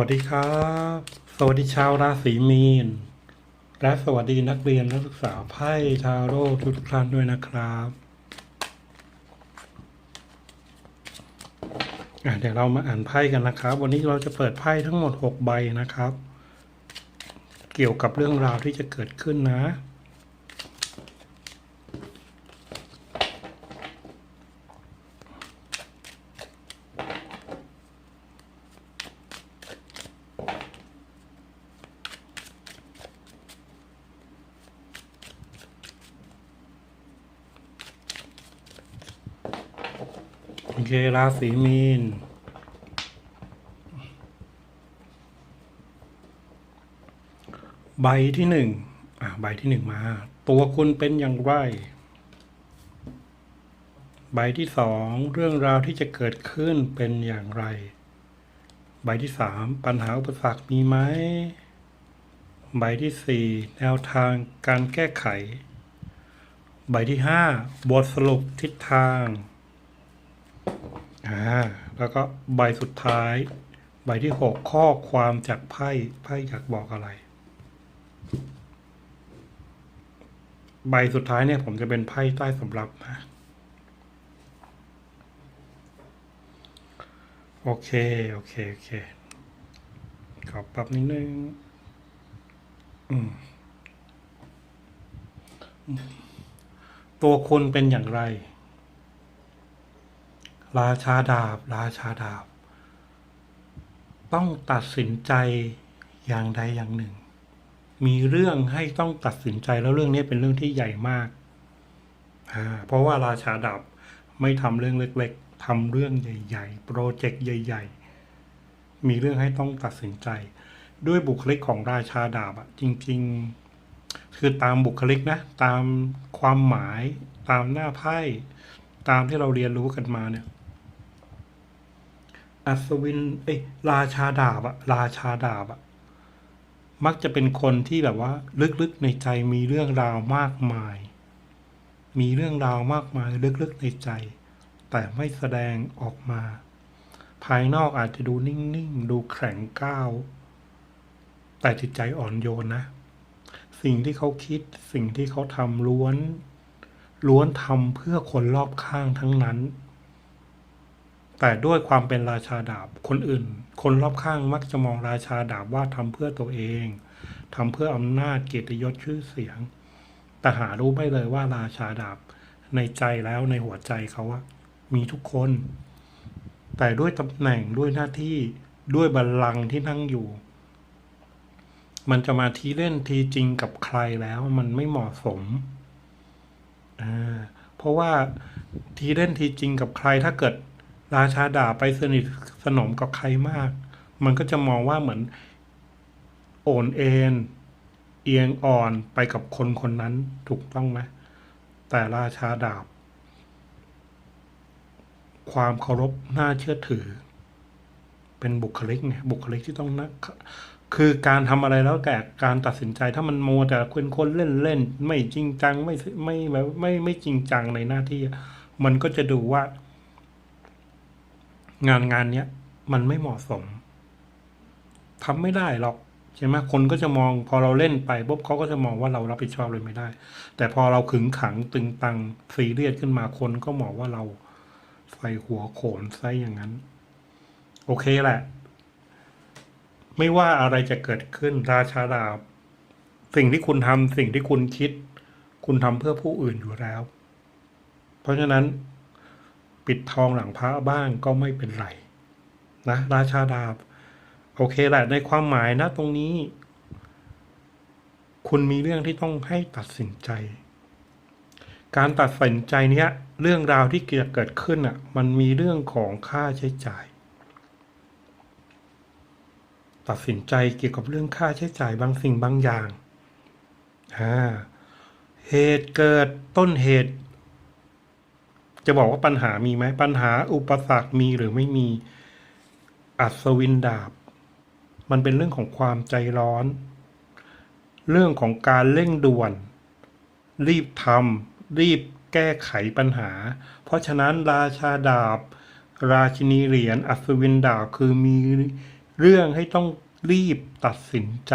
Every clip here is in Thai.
วัสดีครับ สวัสดีชาวราศีมีน และสวัสดีนักเรียนนักศึกษาไพ่ทาโร่ทุกท่านด้วยนะครับเดี๋ยวเรามาอ่านไพ่กันนะครับ วันนี้เราจะเปิดไพ่ทั้งหมด 6 ใบนะครับ เกี่ยวกับเรื่องราวที่จะเกิดขึ้นนะ โอเค ราศีมีน ใบที่หนึ่งอะใบที่หนึ่งมา ตัวคุณเป็นอย่างไร ใบที่สองเรื่องราวที่จะเกิดขึ้นเป็นอย่างไร ใบที่สามปัญหาอุปสรรคมีไหมใบที่สี่แนวทางการแก้ไข ใบที่ห้าบทสรุปทิศทาง อ่าแล้วก็ใบสุดท้าย ใบที่หกข้อความจากไพ่ไพ่อยากบอกอะไร ใบสุดท้ายเนี่ย ผมจะเป็นไพ่ใต้สำรับนะโอเค โอเค โอเค ขอปรับนิดนึงอืมตัวคุณเป็นอย่างไร ราชาดาบ ราชาดาบ ต้องตัดสินใจอย่างใดอย่างหนึ่ง มีเรื่องให้ต้องตัดสินใจแล้วเรื่องนี้เป็นเรื่องที่ใหญ่มาก เพราะว่าราชาดาบไม่ทำเรื่องเล็ก ๆทำเรื่องใหญ่ ๆ โปรเจกต์ใหญ่ ๆ มีเรื่องให้ต้องตัดสินใจ ด้วยบุคลิกของราชาดาบอะจริง ๆ คือตามบุคลิกนะ ตามความหมาย ตามหน้าไพ่ตามที่เราเรียนรู้กันมาเนี่ย อัศวินเอ้ยราชาดาบอะราชาดาบอะมักจะเป็นคนที่แบบว่า ลึกๆในใจมีเรื่องราวมากมาย มีเรื่องราวมากมาย ลึกๆในใจ แต่ไม่แสดงออกมา ภายนอกอาจจะดูนิ่งๆ ดูแข็งก้าว แต่จิตใจอ่อนโยนนะ สิ่งที่เขาคิดสิ่งที่เขาทำล้วน ล้วนทำเพื่อคนรอบข้างทั้งนั้น แต่ด้วยความเป็นราชาดาบคนอื่น คนรอบข้างมักจะมองราชาดาบว่าทำเพื่อตัวเองทำเพื่ออำนาจเกียรติยศชื่อเสียง แต่หารู้ไม่เลยว่าราชาดาบในใจแล้วในหัวใจเขาอะมีทุกคน แต่ด้วยตำแหน่งด้วยหน้าที่ด้วยบัลลังก์ที่นั่งอยู่ มันจะมาทีเล่นทีจริงกับใครแล้วมันไม่เหมาะสมอ่าเพราะว่าทีเล่นทีจริงกับใครถ้าเกิด ราชาดาไปสนิทสนมกับใครมาก มันก็จะมองว่าเหมือน โอนเอ็นเอียงอ่อนไปกับคนคนนั้นถูกต้องไหมแต่ราชาดาบ ความเคารพน่าเชื่อถือ เป็นบุคลิกไงบุคลิกที่ต้องนะคือการทำอะไรแล้วแต่การตัดสินใจถ้ามันโมแต่คนคนเล่นเล่นๆไม่จริงจังไม่ไม่แบบไม่ไม่จริงจังในหน้าที่ มันก็จะดูว่า งานงานเนี้ยมันไม่เหมาะสมทำไม่ได้หรอกใช่ไหมคนก็จะมองพอเราเล่นไปปุ๊บเขาก็จะมองว่าเรารับผิดชอบเลยไม่ได้ แต่พอเราขึงขังตึงตังซีเรียสขึ้นมาคนก็มองว่าเราใส่หัวโขนซอย่างนั้น โอเคแหละ ไม่ว่าอะไรจะเกิดขึ้นราชาดาบสิ่งที่คุณทำสิ่งที่คุณคิด คุณทำเพื่อผู้อื่นอยู่แล้ว เพราะฉะนั้น ปิดทองหลังพระบ้างก็ไม่เป็นไรนะราชาดาบ โอเคแหละในความหมายนะตรงนี้ คุณมีเรื่องที่ต้องให้ตัดสินใจ การตัดสินใจเนี้ยเรื่องราวที่จะเกิดขึ้นอะ มันมีเรื่องของค่าใช้จ่าย ตัดสินใจเกี่ยวกับเรื่องค่าใช้จ่ายบางสิ่งบางอย่างอ่าเหตุเกิดต้นเหตุ จะบอกว่าปัญหามีไหมปัญหาอุปสรรคมีหรือไม่มีอัศวินดาบ มันเป็นเรื่องของความใจร้อน เรื่องของการเร่งด่วน รีบทำรีบแก้ไขปัญหา เพราะฉะนั้นราชาดาบ ราชินีเหรียญอัศวินดาบคือมีเรื่องให้ต้องรีบตัดสินใจ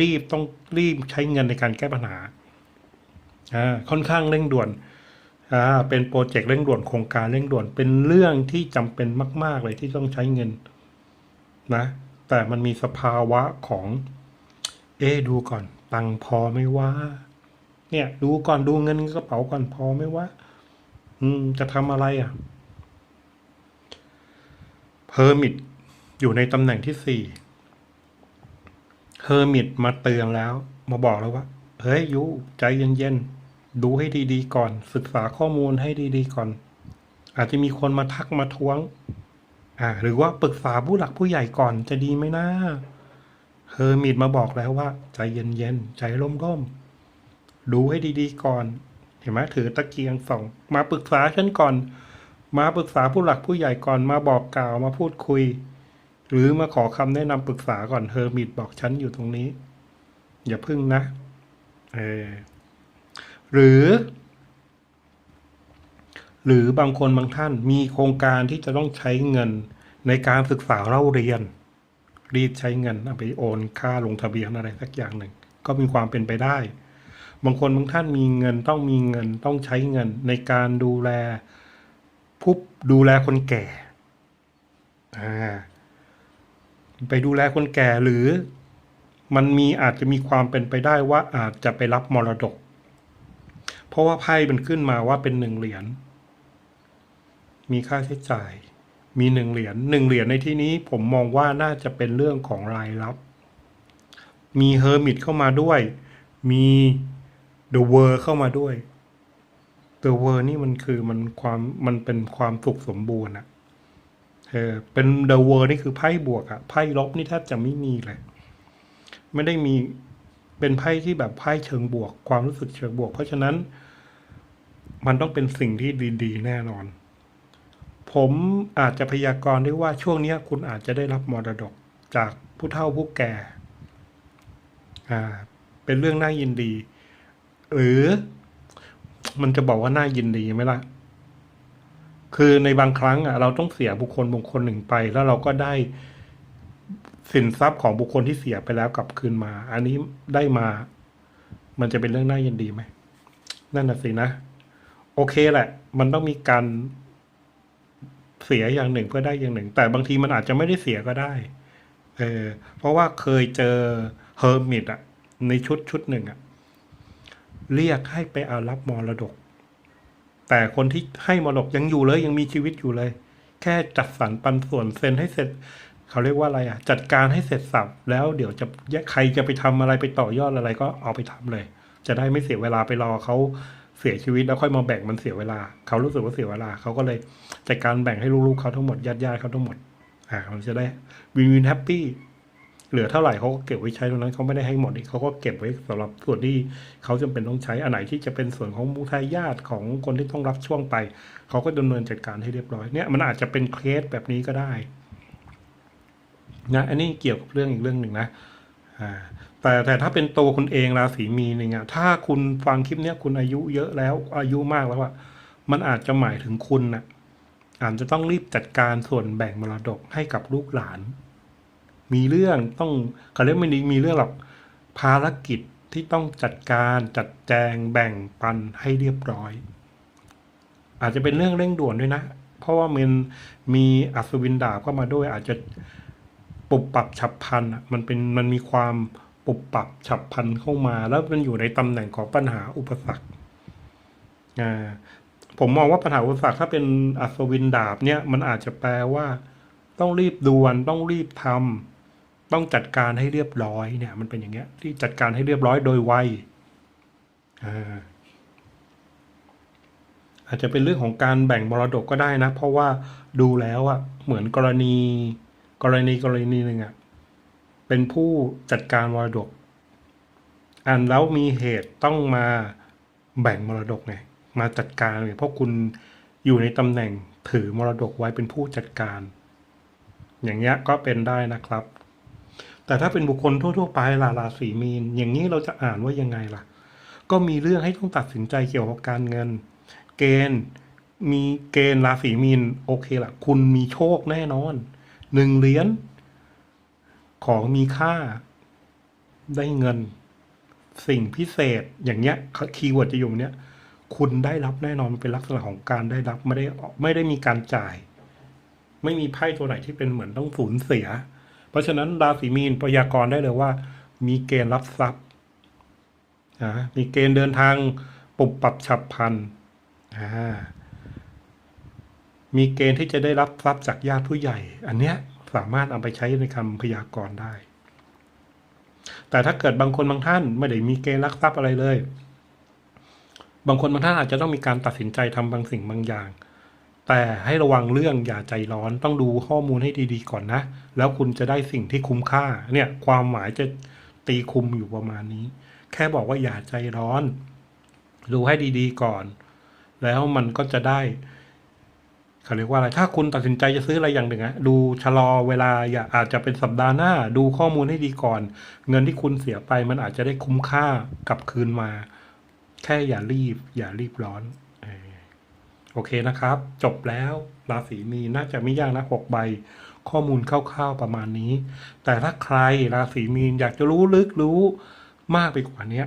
รีบต้องรีบใช้เงินในการแก้ปัญหาอ่าค่อนข้างเร่งด่วน อ่าเป็นโปรเจกต์เร่งด่วนโครงการเร่งด่วนเป็นเรื่องที่จำเป็นมาก ๆ เลยที่ต้องใช้เงินนะ แต่มันมีสภาวะของ เอ๊ดูก่อน ตังพอไหม่ว่า เนี่ย ดูก่อนดูเงินกระเป๋าก่อนพอไหม่ว่า อืม จะทำอะไรอะเพอร์มิตอยู่ในตำแหน่งที่สี่เฮอร์มิตมาเตือนแล้ว มาบอกแล้วว่า เฮ้ยยูใจเย็นๆ ดูให้ดีๆก่อน ศึกษาข้อมูลให้ดีๆก่อน อาจจะมีคนมาทักมาท้วง อ่า หรือว่าปรึกษาผู้หลักผู้ใหญ่ก่อนจะดีไหมนะเฮอร์มิตมาบอกแล้วว่า ใจเย็นๆใจร่มๆดูให้ดีๆก่อน เห็นไหมถือตะเกียงส่อง มาปรึกษาฉันก่อน มาปรึกษาผู้หลักผู้ใหญ่ก่อนมาบอกกล่าวมาพูดคุย หรือมาขอคำแนะนำปรึกษาก่อนเฮอร์มิตบอกฉันอยู่ตรงนี้ อย่าพึ่งนะ เออ หรือ หรือบางคนบางท่านมีโครงการที่จะต้องใช้เงินในการศึกษาเล่าเรียน รีบใช้เงินเอาไปโอนค่าลงทะเบียนอะไรสักอย่างหนึ่ง ก็มีความเป็นไปได้ บางคนบางท่านมีเงินต้องมีเงินต้องใช้เงินในการดูแลผู้ดูแลคนแก่ไปดูแลคนแก่หรือมันมีอาจจะมีความเป็นไปได้ว่าอาจจะไปรับมรดก เพราะว่าไพ่มันขึ้นมาว่าเป็นหนึ่งเหรียญ มีค่าใช้จ่าย มีหนึ่งเหรียญหนึ่งเหรียญในที่นี้ผมมองว่าน่าจะเป็นเรื่องของรายรับ มีเฮอร์มิตเข้ามาด้วย มีเดอะเวอร์เข้ามาด้วยเดอะเวอร์นี่มันคือมันความมันเป็นความสุขสมบูรณ์อะเออเป็นเดอะเวอร์นี่คือไพ่บวกอะไพ่ลบนี่แทบจะไม่มีเลย ไม่ได้มี เป็นไพ่ที่แบบไพ่เชิงบวก ความรู้สึกเชิงบวก เพราะฉะนั้น มันต้องเป็นสิ่งที่ดีๆ แน่นอน ผมอาจจะพยากรณ์ได้ว่าช่วงนี้คุณอาจจะได้รับมรดกจากผู้เฒ่าผู้แก่ อ่า เป็นเรื่องน่ายินดี หรือมันจะบอกว่าน่ายินดีไหมล่ะ คือในบางครั้งอะเราต้องเสียบุคคลบุคคลหนึ่งไป แล้วเราก็ได้ สินทรัพย์ของบุคคลที่เสียไปแล้วกลับคืนมา อันนี้ได้มา มันจะเป็นเรื่องน่ายินดีไหมนั่นน่ะสินะ โอเคแหละ มันต้องมีการเสียอย่างหนึ่งเพื่อได้อย่างหนึ่ง แต่บางทีมันอาจจะไม่ได้เสียก็ได้ เออ เพราะว่าเคยเจอเฮอร์มิตอะในชุดชุดหนึ่งอะเรียกให้ไปเอารับมรดก แต่คนที่ให้มรดกยังอยู่เลยยังมีชีวิตอยู่เลย แค่จัดสรรปันส่วนเซ็นให้เสร็จ เขาเรียกว่าอะไรอะ จัดการให้เสร็จสับแล้วเดี๋ยวจะใครจะไปทำอะไรไปต่อยอดอะไรก็เอาไปทำเลย จะได้ไม่เสียเวลาไปรอเขาเสียชีวิตแล้วค่อยมาแบ่งมันเสียเวลา เขารู้สึกว่าเสียเวลาเขาก็เลยจัดการแบ่งให้ลูกๆเขาทั้งหมดญาติๆเขาทั้งหมดอ่ามันจะได้วินวินแฮปปี้เหลือเท่าไหร่เขาก็เก็บไว้ใช้ตรงนั้นเขาไม่ได้ให้หมดอีกเขาก็เก็บไว้สำหรับส่วนที่เขาจำเป็นต้องใช้อันไหนที่จะเป็นส่วนของมูทายาทของคนที่ต้องรับช่วงไป เขาก็ดำเนินจัดการให้เรียบร้อยเนี่ยมันอาจจะเป็นเคสแบบนี้ก็ได้ นะอันนี้เกี่ยวกับเรื่องอีกเรื่องหนึ่งนะอ่าแต่แต่ถ้าเป็นตัวคุณเองราศีมีนเนี่ยถ้าคุณฟังคลิปเนี้ยคุณอายุเยอะแล้วอายุมากแล้วอะมันอาจจะหมายถึงคุณนะอาจจะต้องรีบจัดการส่วนแบ่งมรดกให้กับลูกหลาน มีเรื่องต้องเขาเรียกไม่ดีมีเรื่องหรอกภารกิจที่ต้องจัดการจัดแจงแบ่งปันให้เรียบร้อย อาจจะเป็นเรื่องเร่งด่วนด้วยนะ เพราะว่ามันมีอัศวินดาบเข้ามาด้วยอาจจะ ปุบปรับฉับพันอะมันเป็นมันมีความปุบปรับฉับพันเข้ามา แล้วมันอยู่ในตำแหน่งของปัญหาอุปสรรคอ่าผมมองว่าปัญหาอุปสรรคถ้าเป็นอัศวินดาบเนี่ยมันอาจจะแปลว่า ต้องรีบด่วนต้องรีบทำต้องจัดการให้เรียบร้อยเนี่ย มันเป็นอย่างเงี้ย ที่จัดการให้เรียบร้อยโดยไวอ่าอาจจะเป็นเรื่องของการแบ่งมรดกก็ได้นะ เพราะว่าดูแล้วอะเหมือนกรณี กรณีกรณีหนึ่งอะเป็นผู้จัดการมรดก อันแล้วมีเหตุต้องมาแบ่งมรดกไงมาจัดการไงเพราะคุณอยู่ในตำแหน่งถือมรดกไว้เป็นผู้จัดการ อย่างเงี้ยก็เป็นได้นะครับ แต่ถ้าเป็นบุคคลทั่ว ๆ ไปลาราศีมีน อย่างนี้เราจะอ่านว่ายังไงล่ะ ก็มีเรื่องให้ต้องตัดสินใจเกี่ยวกับการเงิน เกณฑ์มีเกณฑ์ราศีมีนโอเคล่ะ คุณมีโชคแน่นอน หนึ่งเหรียญของมีค่าได้เงิน สิ่งพิเศษอย่างเงี้ยคีย์เวิร์ดจะอยู่เนี้ยคุณได้รับแน่นอนเป็นลักษณะของการได้รับไม่ได้ไม่ได้มีการจ่าย ไม่มีไพ่ตัวไหนที่เป็นเหมือนต้องสูญเสีย เพราะฉะนั้นราศีมีนพยากรณ์ได้เลยว่า มีเกณฑ์รับทรัพย์มีเกณฑ์เดินทางปุบปรับฉับพลันอ่า มีเกณฑ์ที่จะได้รับทรัพย์จากญาติผู้ใหญ่ อันเนี้ยสามารถเอาไปใช้ในคำพยากรณ์ได้ แต่ถ้าเกิดบางคนบางท่านไม่ได้มีเกณฑ์รักทรัพย์อะไรเลย บางคนบางท่านอาจจะต้องมีการตัดสินใจทำบางสิ่งบางอย่าง แต่ให้ระวังเรื่องอย่าใจร้อนต้องดูข้อมูลให้ดีๆก่อนนะ แล้วคุณจะได้สิ่งที่คุ้มค่า เนี่ยความหมายจะตีคุมอยู่ประมาณนี้ แค่บอกว่าอย่าใจร้อน ดูให้ดีๆก่อน แล้วมันก็จะได้ เขาเรียกว่าอะไร ถ้าคุณตัดสินใจจะซื้ออะไรอย่างหนึ่งอะดูชะลอเวลาอย่าอาจจะเป็นสัปดาห์หน้า ดูข้อมูลให้ดีก่อน เงินที่คุณเสียไปมันอาจจะได้คุ้มค่ากลับคืนมา แค่อย่ารีบ อย่ารีบร้อน โอเคนะครับ จบแล้วราศีมีนน่าจะไม่ยากนะหกใบ ข้อมูลคร่าวๆประมาณนี้ แต่ถ้าใครราศีมีนอยากจะรู้ลึกรู้มากไปกว่านี้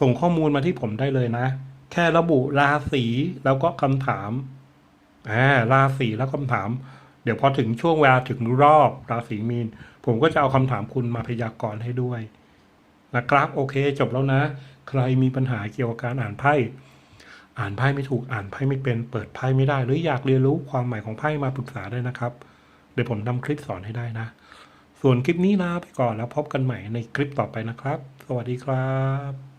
ส่งข้อมูลมาที่ผมได้เลยนะ แค่ระบุราศีแล้วก็คำถาม ราศีแล้วคำถาม เดี๋ยวพอถึงช่วงเวลาถึงรอบราศีมีน ผมก็จะเอาคำถามคุณมาพยากรณ์ให้ด้วยนะครับโอเคจบแล้วนะ ใครมีปัญหาเกี่ยวกับการอ่านไพ่อ่านไพ่ไม่ถูกอ่านไพ่ไม่เป็นเปิดไพ่ไม่ได้ หรืออยากเรียนรู้ความหมายของไพ่มาปรึกษาได้นะครับ เดี๋ยวผมทำคลิปสอนให้ได้นะ ส่วนคลิปนี้ลาไปก่อนแล้วพบกันใหม่ในคลิปต่อไปนะครับ สวัสดีครับ